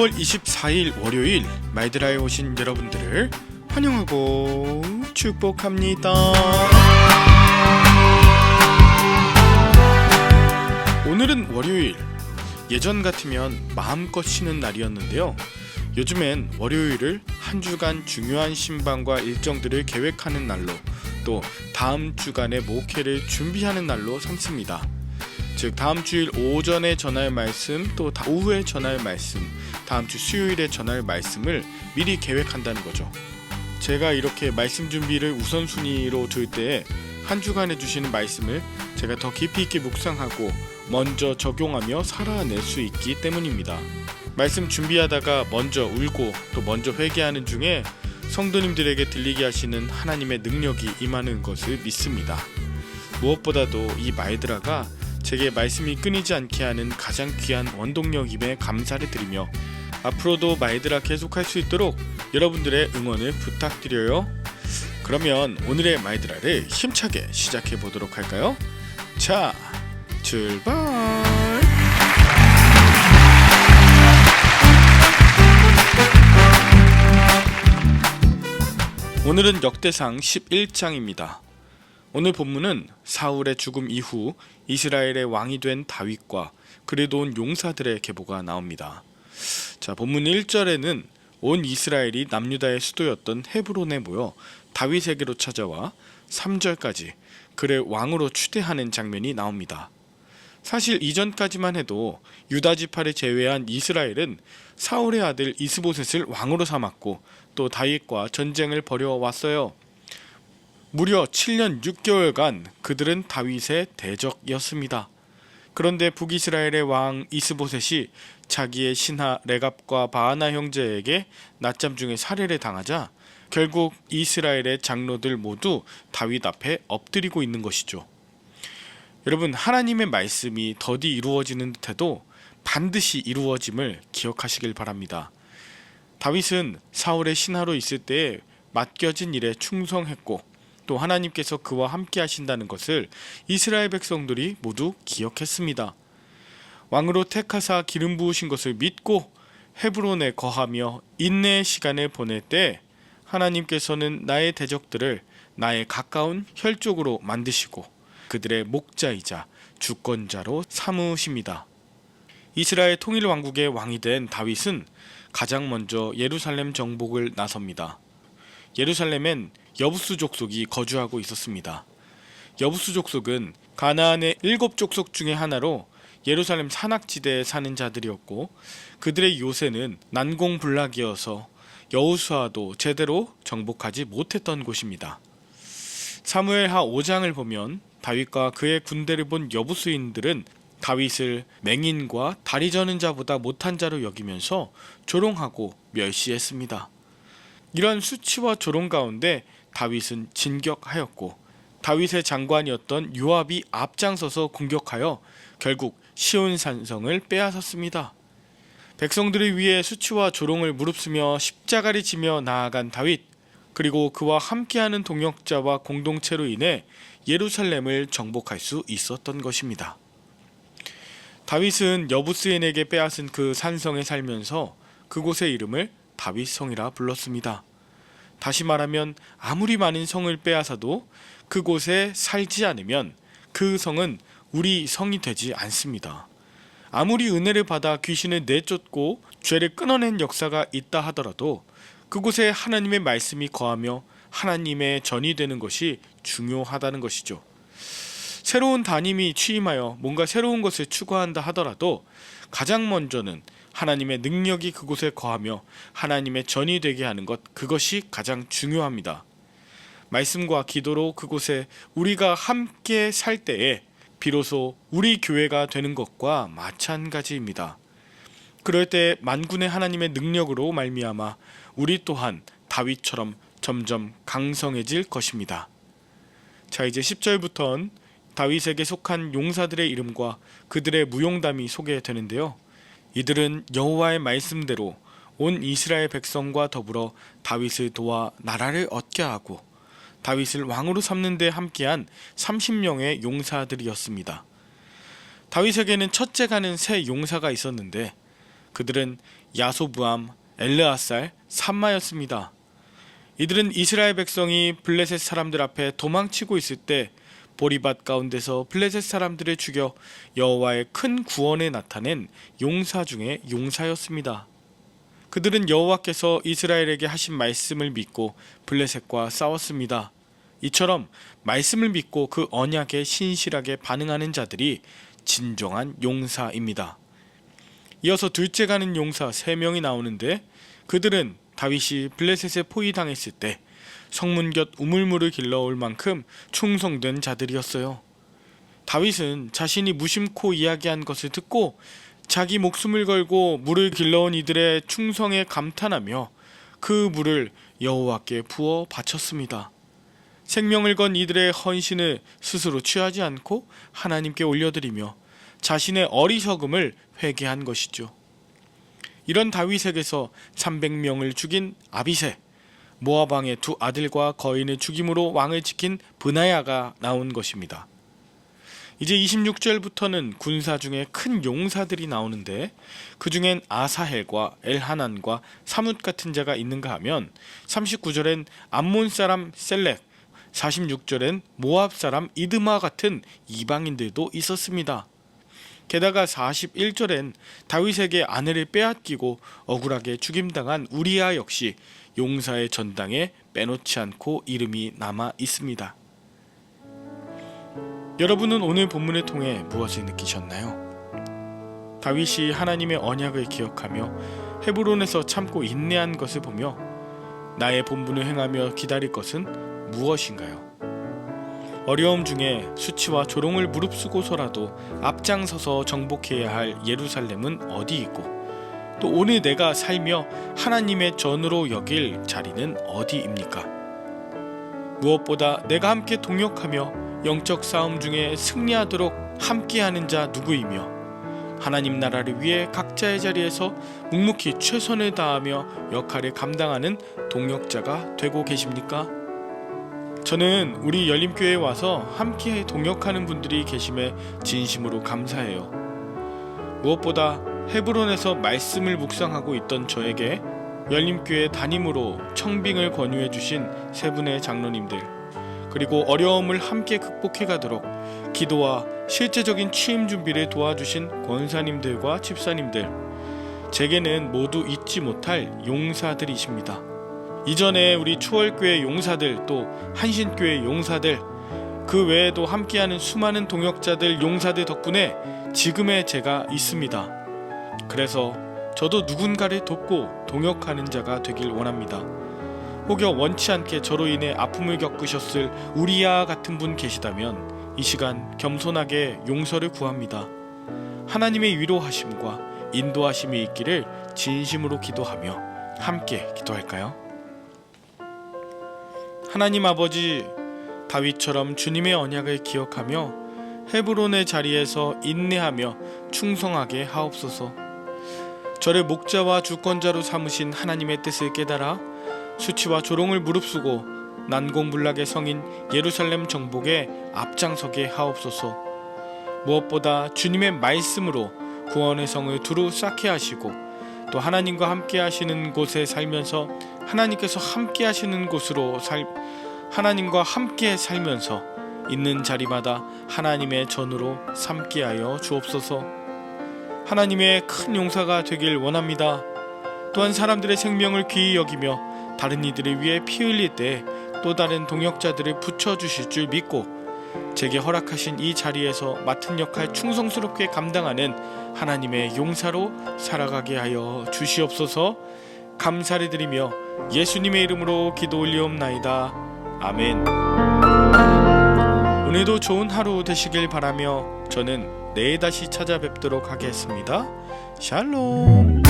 9월 24일 월요일 마이드라에 오신 여러분들을 환영하고 축복합니다. 오늘은 월요일. 예전 같으면 마음껏 쉬는 날이었는데요. 요즘엔 월요일을 한 주간 중요한 신방과 일정들을 계획하는 날로 또 다음 주간의 목회를 준비하는 날로 삼습니다. 즉 다음 주일 오전에 전할 말씀 또 다- 오후에 전할 말씀 다음 주 수요일에 전할 말씀을 미리 계획한다는 거죠. 제가 이렇게 말씀 준비를 우선순위로 둘때한 주간에 주시는 말씀을 제가 더 깊이 있게 묵상하고 먼저 적용하며 살아낼 수 있기 때문입니다. 말씀 준비하다가 먼저 울고 또 먼저 회개하는 중에 성도님들에게 들리게 하시는 하나님의 능력이 임하는 것을 믿습니다. 무엇보다도 이 마이드라가 제게 말씀이 끊이지 않게 하는 가장 귀한 원동력임에 감사를 드리며 앞으로도 마이드라 계속할 수 있도록 여러분들의 응원을 부탁드려요. 그러면 오늘의 마이드라를 힘차게 시작해 보도록 할까요? 자, 출발! 오늘은 역대상 11장입니다. 오늘 본문은 사울의 죽음 이후 이스라엘의 왕이 된 다윗과 그를 도운 용사들의 계보가 나옵니다. 자, 본문 1절에는 온 이스라엘이 남유다의 수도였던 헤브론에 모여 다윗에게로 찾아와 3절까지 그를 왕으로 추대하는 장면이 나옵니다. 사실 이전까지만 해도 유다 지파를 제외한 이스라엘은 사울의 아들 이스보셋을 왕으로 삼았고 또 다윗과 전쟁을 벌여왔어요. 무려 7년 6개월간 그들은 다윗의 대적이었습니다. 그런데 북이스라엘의 왕 이스보셋이 자기의 신하 레갑과 바하나 형제에게 낮잠 중에 살해를 당하자 결국 이스라엘의 장로들 모두 다윗 앞에 엎드리고 있는 것이죠. 여러분 하나님의 말씀이 더디 이루어지는 듯해도 반드시 이루어짐을 기억하시길 바랍니다. 다윗은 사울의 신하로 있을 때에 맡겨진 일에 충성했고 또 하나님께서 그와 함께 하신다는 것을 이스라엘 백성들이 모두 기억했습니다. 왕으로 택하사 기름 부으신 것을 믿고 헤브론에 거하며 인내의 시간을 보낼 때 하나님께서는 나의 대적들을 나의 가까운 혈족으로 만드시고 그들의 목자이자 주권자로 삼으십니다. 이스라엘 통일 왕국의 왕이 된 다윗은 가장 먼저 예루살렘 정복을 나섭니다. 예루살렘엔 여부수 족속이 거주하고 있었습니다. 여부수 족속은 가나안의 일곱 족속 중의 하나로 예루살렘 산악지대에 사는 자들이었고 그들의 요새는 난공불락이어서 여호수아도 제대로 정복하지 못했던 곳입니다. 사무엘하 5장을 보면 다윗과 그의 군대를 본 여부수인들은 다윗을 맹인과 다리 저는 자보다 못한 자로 여기면서 조롱하고 멸시했습니다. 이러한 수치와 조롱 가운데 다윗은 진격하였고 다윗의 장관이었던 요압이 앞장서서 공격하여 결국 시온 산성을 빼앗았습니다. 백성들을 위해 수치와 조롱을 무릅쓰며 십자가를 지며 나아간 다윗 그리고 그와 함께하는 동역자와 공동체로 인해 예루살렘을 정복할 수 있었던 것입니다. 다윗은 여부스인에게 빼앗은 그 산성에 살면서 그곳의 이름을 다윗성이라 불렀습니다. 다시 말하면 아무리 많은 성을 빼앗아도 그곳에 살지 않으면 그 성은 우리 성이 되지 않습니다. 아무리 은혜를 받아 귀신을 내쫓고 죄를 끊어낸 역사가 있다 하더라도 그곳에 하나님의 말씀이 거하며 하나님의 전이 되는 것이 중요하다는 것이죠. 새로운 담임이 취임하여 뭔가 새로운 것을 추구한다 하더라도 가장 먼저는 하나님의 능력이 그곳에 거하며 하나님의 전이 되게 하는 것 그것이 가장 중요합니다. 말씀과 기도로 그곳에 우리가 함께 살 때에 비로소 우리 교회가 되는 것과 마찬가지입니다. 그럴 때 만군의 하나님의 능력으로 말미암아 우리 또한 다윗처럼 점점 강성해질 것입니다. 자 이제 10절부터는 다윗에게 속한 용사들의 이름과 그들의 무용담이 소개되는데요. 이들은 여호와의 말씀대로 온 이스라엘 백성과 더불어 다윗을 도와 나라를 얻게 하고 다윗을 왕으로 삼는 데 함께한 30명의 용사들이었습니다. 다윗에게는 첫째 가는 세 용사가 있었는데 그들은 야소부암, 엘르아살, 삼마였습니다. 이들은 이스라엘 백성이 블레셋 사람들 앞에 도망치고 있을 때 보리밭 가운데서 블레셋 사람들을 죽여 여호와의 큰 구원에 나타낸 용사 중의 용사였습니다. 그들은 여호와께서 이스라엘에게 하신 말씀을 믿고 블레셋과 싸웠습니다. 이처럼 말씀을 믿고 그 언약에 신실하게 반응하는 자들이 진정한 용사입니다. 이어서 둘째 가는 용사 세 명이 나오는데 그들은 다윗이 블레셋에 포위당했을 때 성문 곁 우물물을 길러올 만큼 충성된 자들이었어요. 다윗은 자신이 무심코 이야기한 것을 듣고 자기 목숨을 걸고 물을 길러온 이들의 충성에 감탄하며 그 물을 여호와께 부어 바쳤습니다. 생명을 건 이들의 헌신을 스스로 취하지 않고 하나님께 올려드리며 자신의 어리석음을 회개한 것이죠. 이런 다윗에게서 300명을 죽인 아비세, 모압 왕의 두 아들과 거인을 죽임으로 왕을 지킨 브나야가 나온 것입니다. 이제 26절부터는 군사 중에 큰 용사들이 나오는데 그 중엔 아사헬과 엘하난과 사뭇 같은 자가 있는가 하면 39절엔 암몬 사람 셀렉, 46절엔 모압 사람 이드마 같은 이방인들도 있었습니다. 게다가 41절엔 다윗에게 아내를 빼앗기고 억울하게 죽임당한 우리아 역시 용사의 전당에 빼놓지 않고 이름이 남아 있습니다. 여러분은 오늘 본문을 통해 무엇을 느끼셨나요? 다윗이 하나님의 언약을 기억하며 헤브론에서 참고 인내한 것을 보며 나의 본분을 행하며 기다릴 것은 무엇인가요? 어려움 중에 수치와 조롱을 무릅쓰고서라도 앞장서서 정복해야 할 예루살렘은 어디 있고 또 오늘 내가 살며 하나님의 전으로 여길 자리는 어디입니까? 무엇보다 내가 함께 동역하며 영적 싸움 중에 승리하도록 함께하는 자 누구이며 하나님 나라를 위해 각자의 자리에서 묵묵히 최선을 다하며 역할을 감당하는 동역자가 되고 계십니까? 저는 우리 열림교회에 와서 함께 동역하는 분들이 계심에 진심으로 감사해요. 무엇보다 헤브론에서 말씀을 묵상하고 있던 저에게 열림교회 담임으로 청빙을 권유해 주신 세 분의 장로님들 그리고 어려움을 함께 극복해 가도록 기도와 실제적인 취임 준비를 도와주신 권사님들과 집사님들 제게는 모두 잊지 못할 용사들이십니다. 이전에 우리 초월교회 용사들 또 한신교회 용사들 그 외에도 함께하는 수많은 동역자들 용사들 덕분에 지금의 제가 있습니다. 그래서 저도 누군가를 돕고 동역하는 자가 되길 원합니다. 혹여 원치 않게 저로 인해 아픔을 겪으셨을 우리야 같은 분 계시다면 이 시간 겸손하게 용서를 구합니다. 하나님의 위로하심과 인도하심이 있기를 진심으로 기도하며 함께 기도할까요? 하나님 아버지 다윗처럼 주님의 언약을 기억하며 헤브론의 자리에서 인내하며 충성하게 하옵소서. 저를 목자와 주권자로 삼으신 하나님의 뜻을 깨달아 수치와 조롱을 무릅쓰고 난공불락의 성인 예루살렘 정복에 앞장서게 하옵소서. 무엇보다 주님의 말씀으로 구원의 성을 두루 쌓게 하시고 또 하나님과 함께 하시는 곳에 살면서 하나님께서 함께 하시는 곳으로 살 하나님과 함께 살면서 있는 자리마다 하나님의 전으로 삼게 하여 주옵소서. 하나님의 큰 용사가 되길 원합니다. 또한 사람들의 생명을 귀히 여기며 다른 이들을 위해 피 흘릴 때 또 다른 동역자들을 붙여 주실 줄 믿고 제게 허락하신 이 자리에서 맡은 역할 충성스럽게 감당하는 하나님의 용사로 살아가게 하여 주시옵소서. 감사를 드리며 예수님의 이름으로 기도 올리옵나이다. 아멘. 오늘도 좋은 하루 되시길 바라며 저는 내일 다시 찾아뵙도록 하겠습니다. 샬롬.